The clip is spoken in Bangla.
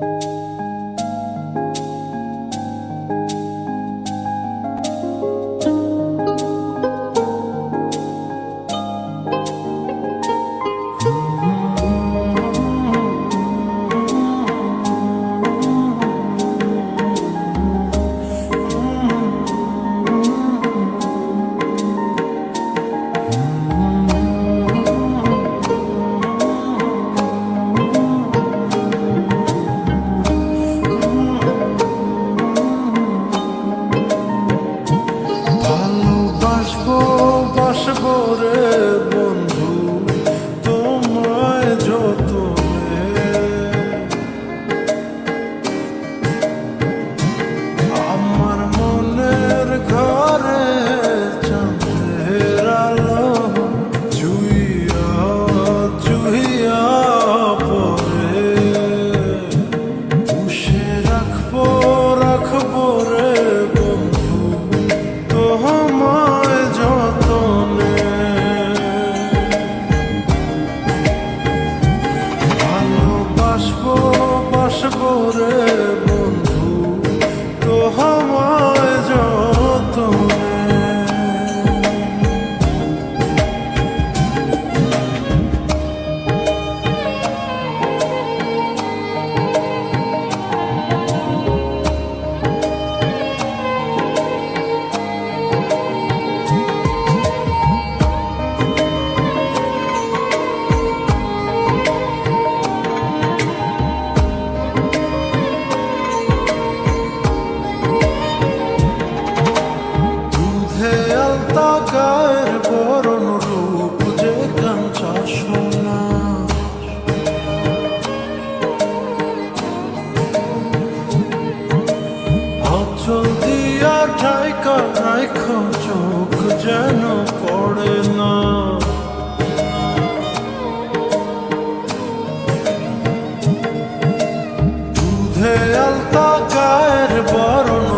Bye. home দুধে আলতা গায়ের বরণ